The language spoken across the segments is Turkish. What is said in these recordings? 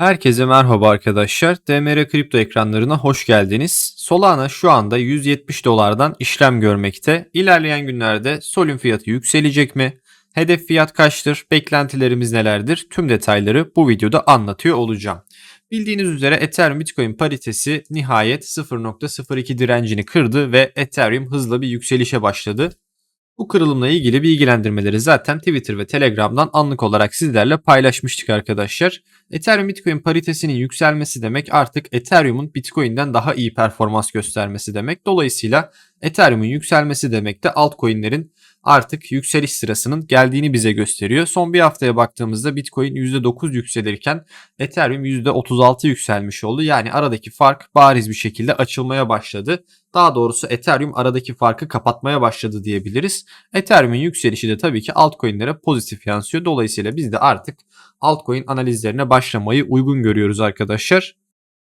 Herkese merhaba arkadaşlar. DMR kripto ekranlarına hoş geldiniz. Solana şu anda 170 dolardan işlem görmekte. İlerleyen günlerde Sol'ün fiyatı yükselecek mi? Hedef fiyat kaçtır? Beklentilerimiz nelerdir? Tüm detayları bu videoda anlatıyor olacağım. Bildiğiniz üzere Ethereum Bitcoin paritesi nihayet 0.02 direncini kırdı ve Ethereum hızla bir yükselişe başladı. Bu kırılımla ilgili bilgilendirmeleri zaten Twitter ve Telegram'dan anlık olarak sizlerle paylaşmıştık arkadaşlar. Ethereum Bitcoin paritesinin yükselmesi demek artık Ethereum'un Bitcoin'den daha iyi performans göstermesi demek. Dolayısıyla Ethereum'un yükselmesi demek de altcoin'lerin artık yükseliş sırasının geldiğini bize gösteriyor. Son bir haftaya baktığımızda Bitcoin %9 yükselirken Ethereum %36 yükselmiş oldu. Yani aradaki fark bariz bir şekilde açılmaya başladı. Daha doğrusu Ethereum aradaki farkı kapatmaya başladı diyebiliriz. Ethereum'un yükselişi de tabii ki altcoin'lere pozitif yansıyor. Dolayısıyla biz de artık altcoin analizlerine başlamayı uygun görüyoruz arkadaşlar.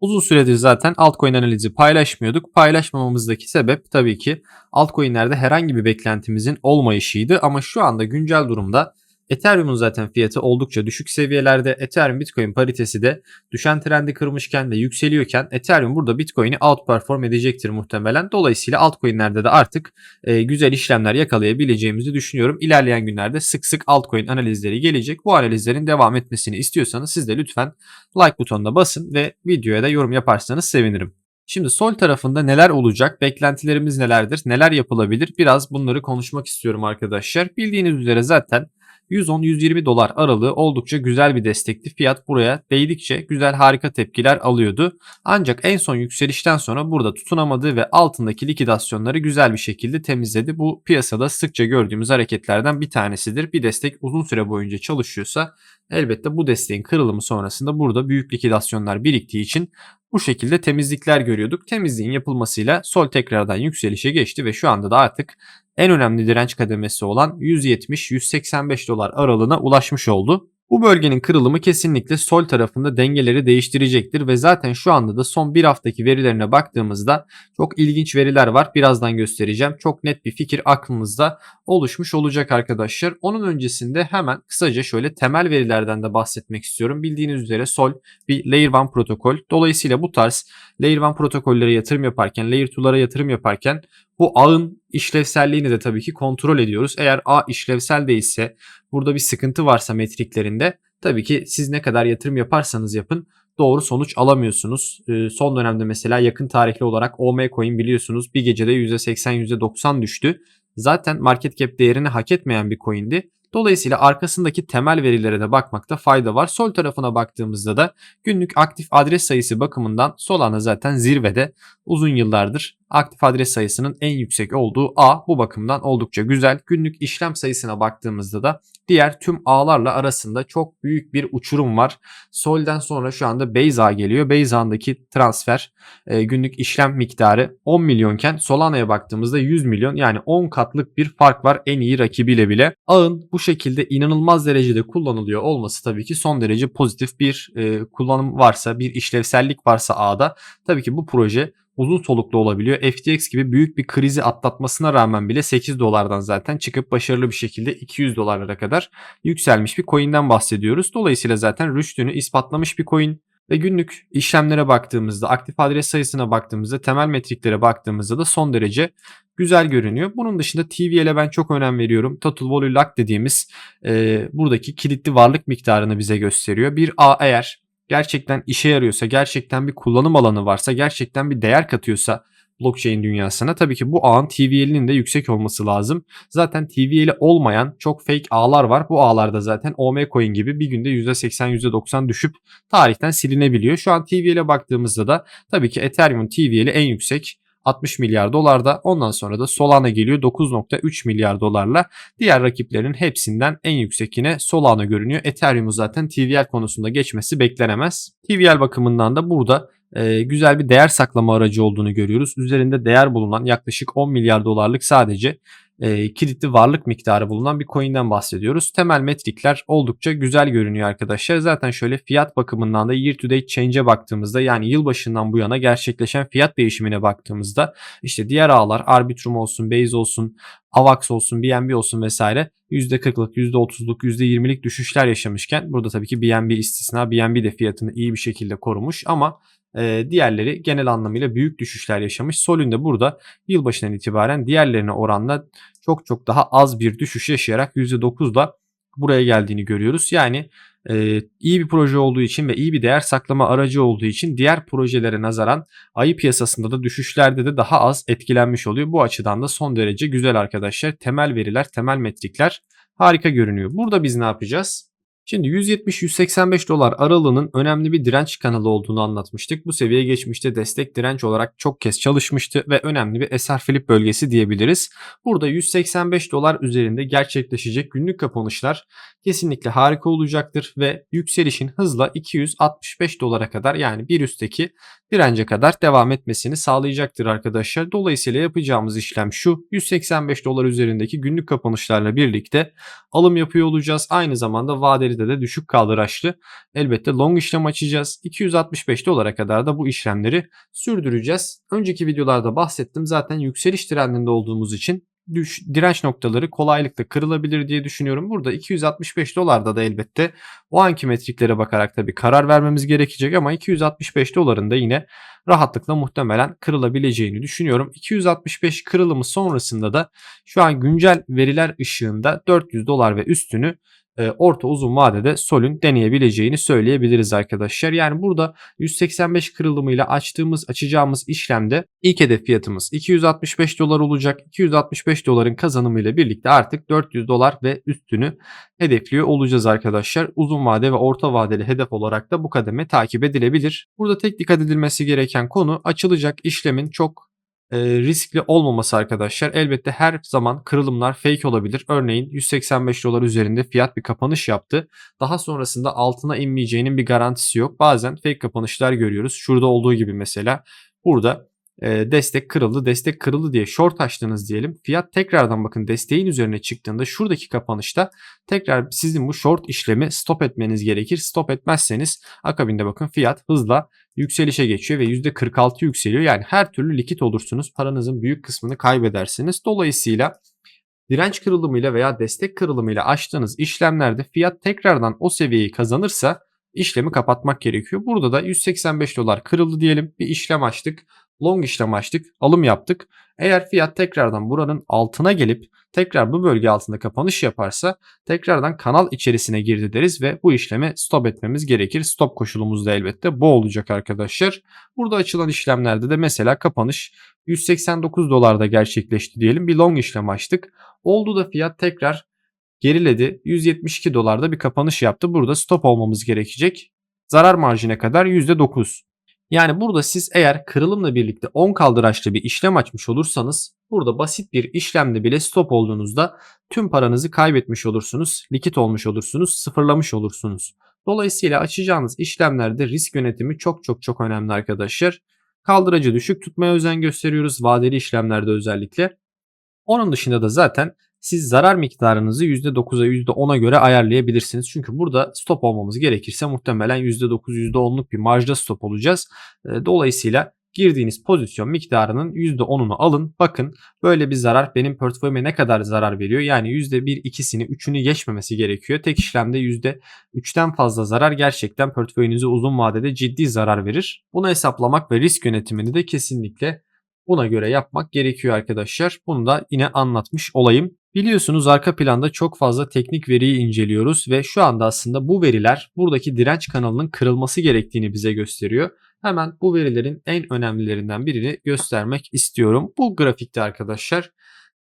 Uzun süredir zaten altcoin analizi paylaşmıyorduk. Paylaşmamamızdaki sebep tabii ki altcoin'lerde herhangi bir beklentimizin olmayışıydı ama şu anda güncel durumda Ethereum'un zaten fiyatı oldukça düşük seviyelerde. Ethereum Bitcoin paritesi de düşen trendi kırmışken de yükseliyorken Ethereum burada Bitcoin'i outperform edecektir muhtemelen. Dolayısıyla altcoin'lerde de artık e, güzel işlemler yakalayabileceğimizi düşünüyorum. İlerleyen günlerde sık sık altcoin analizleri gelecek. Bu analizlerin devam etmesini istiyorsanız siz de lütfen like butonuna basın ve videoya da yorum yaparsanız sevinirim. Şimdi sol tarafında neler olacak, beklentilerimiz nelerdir, neler yapılabilir biraz bunları konuşmak istiyorum arkadaşlar. Bildiğiniz üzere zaten 110-120 dolar aralığı oldukça güzel bir destekti. Fiyat buraya değdikçe güzel harika tepkiler alıyordu. Ancak en son yükselişten sonra burada tutunamadı ve altındaki likidasyonları güzel bir şekilde temizledi. Bu piyasada sıkça gördüğümüz hareketlerden bir tanesidir. Bir destek uzun süre boyunca çalışıyorsa elbette bu desteğin kırılımı sonrasında burada büyük likidasyonlar biriktiği için bu şekilde temizlikler görüyorduk. Temizliğin yapılmasıyla sol tekrardan yükselişe geçti ve şu anda da artık en önemli direnç kademesi olan 170-185 dolar aralığına ulaşmış oldu. Bu bölgenin kırılımı kesinlikle sol tarafında dengeleri değiştirecektir ve zaten şu anda da son bir haftaki verilerine baktığımızda çok ilginç veriler var. Birazdan göstereceğim. Çok net bir fikir aklınızda oluşmuş olacak arkadaşlar. Onun öncesinde hemen kısaca şöyle temel verilerden de bahsetmek istiyorum. Bildiğiniz üzere sol bir Layer 1 protokol. Dolayısıyla bu tarz Layer 1 protokollere yatırım yaparken, Layer 2'lara yatırım yaparken bu ağın işlevselliğini de tabii ki kontrol ediyoruz. Eğer ağ işlevsel değilse, burada bir sıkıntı varsa metriklerinde tabii ki siz ne kadar yatırım yaparsanız yapın doğru sonuç alamıyorsunuz. Ee, son dönemde mesela yakın tarihli olarak OM coin biliyorsunuz bir gecede %80 %90 düştü. Zaten market cap değerini hak etmeyen bir coindi. Dolayısıyla arkasındaki temel verilere de bakmakta fayda var. Sol tarafına baktığımızda da günlük aktif adres sayısı bakımından Solana zaten zirvede uzun yıllardır aktif adres sayısının en yüksek olduğu A bu bakımdan oldukça güzel. Günlük işlem sayısına baktığımızda da diğer tüm ağlarla arasında çok büyük bir uçurum var. Sol'den sonra şu anda Base geliyor. Base Ağ'daki transfer e, günlük işlem miktarı 10 milyonken Solana'ya baktığımızda 100 milyon yani 10 katlık bir fark var en iyi rakibiyle bile. Ağın bu şekilde inanılmaz derecede kullanılıyor olması tabii ki son derece pozitif bir e, kullanım varsa bir işlevsellik varsa ağda tabii ki bu proje uzun soluklu olabiliyor. FTX gibi büyük bir krizi atlatmasına rağmen bile 8 dolardan zaten çıkıp başarılı bir şekilde 200 dolarlara kadar yükselmiş bir coin'den bahsediyoruz. Dolayısıyla zaten rüştünü ispatlamış bir coin ve günlük işlemlere baktığımızda, aktif adres sayısına baktığımızda, temel metriklere baktığımızda da son derece güzel görünüyor. Bunun dışında TVL'e ben çok önem veriyorum. Total Value Lock dediğimiz e, buradaki kilitli varlık miktarını bize gösteriyor. Bir A eğer gerçekten işe yarıyorsa, gerçekten bir kullanım alanı varsa, gerçekten bir değer katıyorsa blockchain dünyasına tabii ki bu ağın TVL'inin de yüksek olması lazım. Zaten TVL'i olmayan çok fake ağlar var. Bu ağlarda zaten OM coin gibi bir günde %80 %90 düşüp tarihten silinebiliyor. Şu an TVL'e baktığımızda da tabii ki Ethereum TVL'i en yüksek 60 milyar dolarda. Ondan sonra da Solana geliyor 9.3 milyar dolarla. Diğer rakiplerin hepsinden en yüksek yine Solana görünüyor. Ethereum'u zaten TVL konusunda geçmesi beklenemez. TVL bakımından da burada e, güzel bir değer saklama aracı olduğunu görüyoruz. Üzerinde değer bulunan yaklaşık 10 milyar dolarlık sadece e, kilitli varlık miktarı bulunan bir coin'den bahsediyoruz. Temel metrikler oldukça güzel görünüyor arkadaşlar. Zaten şöyle fiyat bakımından da year to date change'e baktığımızda yani yılbaşından bu yana gerçekleşen fiyat değişimine baktığımızda işte diğer ağlar Arbitrum olsun, Base olsun, AVAX olsun, BNB olsun vesaire %40'lık, %30'luk, %20'lik düşüşler yaşamışken burada tabii ki BNB istisna. BNB de fiyatını iyi bir şekilde korumuş ama diğerleri genel anlamıyla büyük düşüşler yaşamış. Solün de burada yılbaşından itibaren diğerlerine oranla çok çok daha az bir düşüş yaşayarak %9'da buraya geldiğini görüyoruz. Yani e, iyi bir proje olduğu için ve iyi bir değer saklama aracı olduğu için diğer projelere nazaran ayı piyasasında da düşüşlerde de daha az etkilenmiş oluyor. Bu açıdan da son derece güzel arkadaşlar. Temel veriler, temel metrikler harika görünüyor. Burada biz ne yapacağız? Şimdi 170-185 dolar aralığının önemli bir direnç kanalı olduğunu anlatmıştık. Bu seviye geçmişte destek direnç olarak çok kez çalışmıştı ve önemli bir eser flip bölgesi diyebiliriz. Burada 185 dolar üzerinde gerçekleşecek günlük kapanışlar kesinlikle harika olacaktır ve yükselişin hızla 265 dolara kadar yani bir üstteki dirence kadar devam etmesini sağlayacaktır arkadaşlar. Dolayısıyla yapacağımız işlem şu 185 dolar üzerindeki günlük kapanışlarla birlikte alım yapıyor olacağız. Aynı zamanda vadeli de düşük kaldıraçlı elbette long işlem açacağız. 265 dolara kadar da bu işlemleri sürdüreceğiz. Önceki videolarda bahsettim zaten yükseliş trendinde olduğumuz için düş, direnç noktaları kolaylıkla kırılabilir diye düşünüyorum. Burada 265 dolarda da elbette o anki metriklere bakarak tabii karar vermemiz gerekecek ama 265 doların da yine rahatlıkla muhtemelen kırılabileceğini düşünüyorum. 265 kırılımı sonrasında da şu an güncel veriler ışığında 400 dolar ve üstünü orta uzun vadede Sol'ün deneyebileceğini söyleyebiliriz arkadaşlar. Yani burada 185 kırılımıyla açtığımız açacağımız işlemde ilk hedef fiyatımız 265 dolar olacak. 265 doların kazanımıyla birlikte artık 400 dolar ve üstünü hedefliyor olacağız arkadaşlar. Uzun vade ve orta vadeli hedef olarak da bu kademe takip edilebilir. Burada tek dikkat edilmesi gereken konu açılacak işlemin çok e, riskli olmaması arkadaşlar. Elbette her zaman kırılımlar fake olabilir. Örneğin 185 dolar üzerinde fiyat bir kapanış yaptı. Daha sonrasında altına inmeyeceğinin bir garantisi yok. Bazen fake kapanışlar görüyoruz. Şurada olduğu gibi mesela. Burada e, destek kırıldı, destek kırıldı diye short açtınız diyelim. Fiyat tekrardan bakın desteğin üzerine çıktığında şuradaki kapanışta tekrar sizin bu short işlemi stop etmeniz gerekir. Stop etmezseniz akabinde bakın fiyat hızla yükselişe geçiyor ve %46 yükseliyor. Yani her türlü likit olursunuz. Paranızın büyük kısmını kaybedersiniz. Dolayısıyla direnç kırılımıyla veya destek kırılımıyla açtığınız işlemlerde fiyat tekrardan o seviyeyi kazanırsa işlemi kapatmak gerekiyor. Burada da 185 dolar kırıldı diyelim. Bir işlem açtık long işlem açtık, alım yaptık. Eğer fiyat tekrardan buranın altına gelip tekrar bu bölge altında kapanış yaparsa tekrardan kanal içerisine girdi deriz ve bu işlemi stop etmemiz gerekir. Stop koşulumuz da elbette bu olacak arkadaşlar. Burada açılan işlemlerde de mesela kapanış 189 dolarda gerçekleşti diyelim. Bir long işlem açtık. Oldu da fiyat tekrar geriledi. 172 dolarda bir kapanış yaptı. Burada stop olmamız gerekecek. Zarar marjine kadar %9. Yani burada siz eğer kırılımla birlikte 10 kaldıraçlı bir işlem açmış olursanız burada basit bir işlemde bile stop olduğunuzda tüm paranızı kaybetmiş olursunuz, likit olmuş olursunuz, sıfırlamış olursunuz. Dolayısıyla açacağınız işlemlerde risk yönetimi çok çok çok önemli arkadaşlar. Kaldıracı düşük tutmaya özen gösteriyoruz vadeli işlemlerde özellikle. Onun dışında da zaten siz zarar miktarınızı %9'a %10'a göre ayarlayabilirsiniz. Çünkü burada stop olmamız gerekirse muhtemelen %9 %10'luk bir marjda stop olacağız. Ee, dolayısıyla girdiğiniz pozisyon miktarının %10'unu alın. Bakın böyle bir zarar benim portföyüme ne kadar zarar veriyor? Yani %1, 2'sini, 3'ünü geçmemesi gerekiyor. Tek işlemde %3'ten fazla zarar gerçekten portföyünüze uzun vadede ciddi zarar verir. Bunu hesaplamak ve risk yönetimini de kesinlikle buna göre yapmak gerekiyor arkadaşlar. Bunu da yine anlatmış olayım. Biliyorsunuz arka planda çok fazla teknik veriyi inceliyoruz ve şu anda aslında bu veriler buradaki direnç kanalının kırılması gerektiğini bize gösteriyor. Hemen bu verilerin en önemlilerinden birini göstermek istiyorum. Bu grafikte arkadaşlar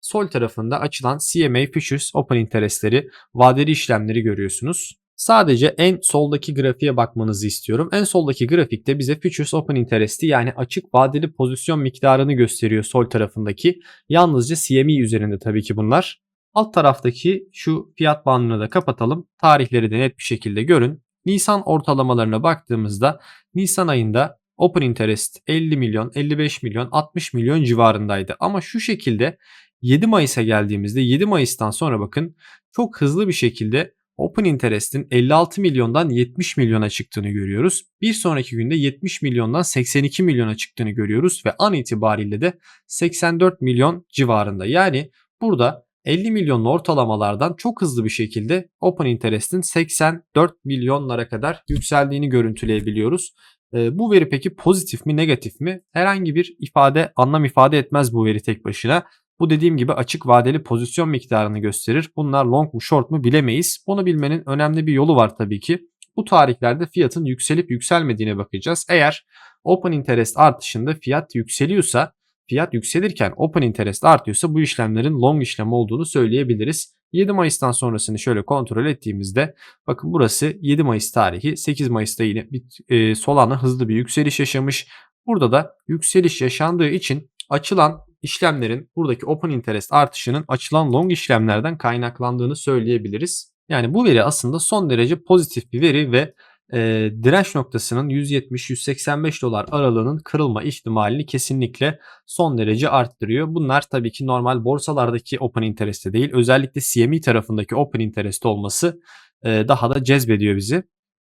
sol tarafında açılan CMA Futures Open Interest'leri, vadeli işlemleri görüyorsunuz. Sadece en soldaki grafiğe bakmanızı istiyorum. En soldaki grafikte bize Futures Open Interest'i yani açık vadeli pozisyon miktarını gösteriyor sol tarafındaki. Yalnızca CME üzerinde tabii ki bunlar. Alt taraftaki şu fiyat bandını da kapatalım. Tarihleri de net bir şekilde görün. Nisan ortalamalarına baktığımızda Nisan ayında Open Interest 50 milyon, 55 milyon, 60 milyon civarındaydı. Ama şu şekilde 7 Mayıs'a geldiğimizde 7 Mayıs'tan sonra bakın çok hızlı bir şekilde Open Interest'in 56 milyondan 70 milyona çıktığını görüyoruz. Bir sonraki günde 70 milyondan 82 milyona çıktığını görüyoruz ve an itibariyle de 84 milyon civarında. Yani burada 50 milyonlu ortalamalardan çok hızlı bir şekilde Open Interest'in 84 milyonlara kadar yükseldiğini görüntüleyebiliyoruz. E, bu veri peki pozitif mi negatif mi? Herhangi bir ifade anlam ifade etmez bu veri tek başına. Bu dediğim gibi açık vadeli pozisyon miktarını gösterir. Bunlar long mu short mu bilemeyiz. Bunu bilmenin önemli bir yolu var tabii ki. Bu tarihlerde fiyatın yükselip yükselmediğine bakacağız. Eğer open interest artışında fiyat yükseliyorsa fiyat yükselirken open interest artıyorsa bu işlemlerin long işlem olduğunu söyleyebiliriz. 7 Mayıs'tan sonrasını şöyle kontrol ettiğimizde bakın burası 7 Mayıs tarihi 8 Mayıs'ta yine bir, e, Solana hızlı bir yükseliş yaşamış. Burada da yükseliş yaşandığı için açılan işlemlerin buradaki open interest artışının açılan long işlemlerden kaynaklandığını söyleyebiliriz. Yani bu veri aslında son derece pozitif bir veri ve e, direnç noktasının 170-185 dolar aralığının kırılma ihtimalini kesinlikle son derece arttırıyor. Bunlar tabii ki normal borsalardaki open interest'te değil özellikle CME tarafındaki open interest olması e, daha da cezbediyor bizi.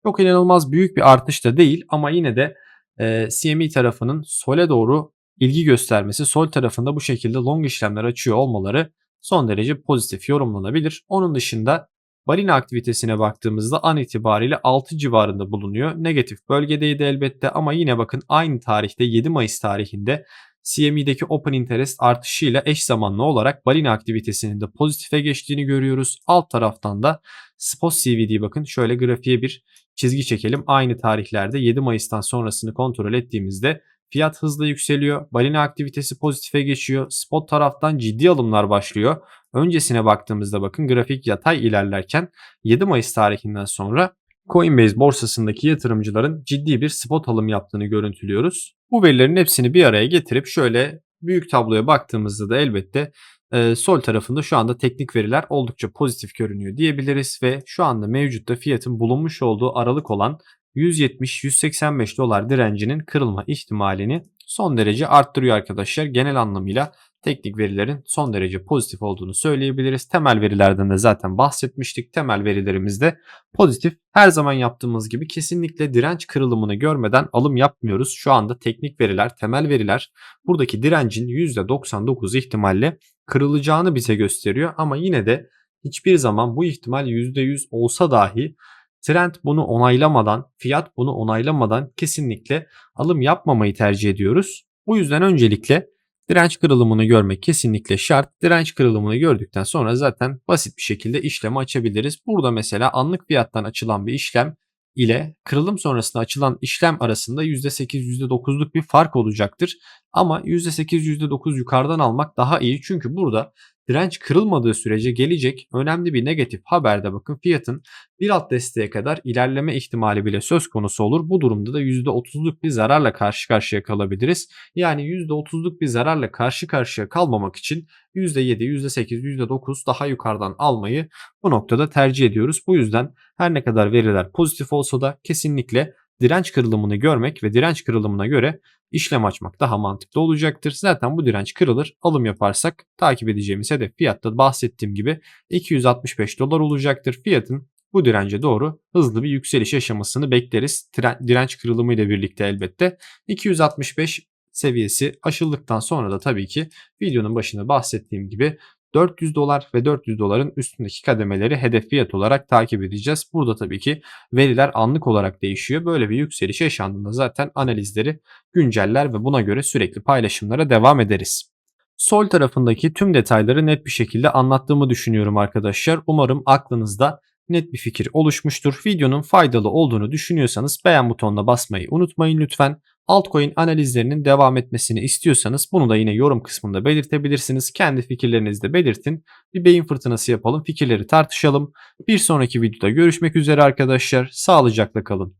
Çok inanılmaz büyük bir artış da değil ama yine de e, CME tarafının sole doğru ilgi göstermesi, sol tarafında bu şekilde long işlemler açıyor olmaları son derece pozitif yorumlanabilir. Onun dışında balina aktivitesine baktığımızda an itibariyle 6 civarında bulunuyor. Negatif bölgedeydi elbette ama yine bakın aynı tarihte 7 Mayıs tarihinde CME'deki open interest artışıyla eş zamanlı olarak balina aktivitesinin de pozitife geçtiğini görüyoruz. Alt taraftan da spot CVD bakın şöyle grafiğe bir çizgi çekelim. Aynı tarihlerde 7 Mayıs'tan sonrasını kontrol ettiğimizde Fiyat hızla yükseliyor. Balina aktivitesi pozitife geçiyor. Spot taraftan ciddi alımlar başlıyor. Öncesine baktığımızda bakın grafik yatay ilerlerken 7 Mayıs tarihinden sonra Coinbase borsasındaki yatırımcıların ciddi bir spot alım yaptığını görüntülüyoruz. Bu verilerin hepsini bir araya getirip şöyle büyük tabloya baktığımızda da elbette e, sol tarafında şu anda teknik veriler oldukça pozitif görünüyor diyebiliriz ve şu anda mevcutta fiyatın bulunmuş olduğu aralık olan 170-185 dolar direncinin kırılma ihtimalini son derece arttırıyor arkadaşlar. Genel anlamıyla teknik verilerin son derece pozitif olduğunu söyleyebiliriz. Temel verilerden de zaten bahsetmiştik. Temel verilerimizde pozitif. Her zaman yaptığımız gibi kesinlikle direnç kırılımını görmeden alım yapmıyoruz. Şu anda teknik veriler, temel veriler buradaki direncin %99 ihtimalle kırılacağını bize gösteriyor. Ama yine de hiçbir zaman bu ihtimal %100 olsa dahi Trend bunu onaylamadan, fiyat bunu onaylamadan kesinlikle alım yapmamayı tercih ediyoruz. Bu yüzden öncelikle direnç kırılımını görmek kesinlikle şart. Direnç kırılımını gördükten sonra zaten basit bir şekilde işlemi açabiliriz. Burada mesela anlık fiyattan açılan bir işlem ile kırılım sonrasında açılan işlem arasında %8 %9'luk bir fark olacaktır. Ama %8 %9 yukarıdan almak daha iyi çünkü burada direnç kırılmadığı sürece gelecek önemli bir negatif haberde bakın fiyatın bir alt desteğe kadar ilerleme ihtimali bile söz konusu olur. Bu durumda da %30'luk bir zararla karşı karşıya kalabiliriz. Yani %30'luk bir zararla karşı karşıya kalmamak için %7, %8, %9 daha yukarıdan almayı bu noktada tercih ediyoruz. Bu yüzden her ne kadar veriler pozitif olsa da kesinlikle direnç kırılımını görmek ve direnç kırılımına göre işlem açmak daha mantıklı olacaktır. Zaten bu direnç kırılır. Alım yaparsak takip edeceğimiz hedef fiyatta bahsettiğim gibi 265 dolar olacaktır. Fiyatın bu dirence doğru hızlı bir yükseliş yaşamasını bekleriz. Direnç kırılımı ile birlikte elbette. 265 seviyesi aşıldıktan sonra da tabii ki videonun başında bahsettiğim gibi 400 dolar ve 400 doların üstündeki kademeleri hedef fiyat olarak takip edeceğiz. Burada tabii ki veriler anlık olarak değişiyor. Böyle bir yükseliş yaşandığında zaten analizleri günceller ve buna göre sürekli paylaşımlara devam ederiz. Sol tarafındaki tüm detayları net bir şekilde anlattığımı düşünüyorum arkadaşlar. Umarım aklınızda net bir fikir oluşmuştur. Videonun faydalı olduğunu düşünüyorsanız beğen butonuna basmayı unutmayın lütfen. Altcoin analizlerinin devam etmesini istiyorsanız bunu da yine yorum kısmında belirtebilirsiniz. Kendi fikirlerinizi de belirtin. Bir beyin fırtınası yapalım, fikirleri tartışalım. Bir sonraki videoda görüşmek üzere arkadaşlar. Sağlıcakla kalın.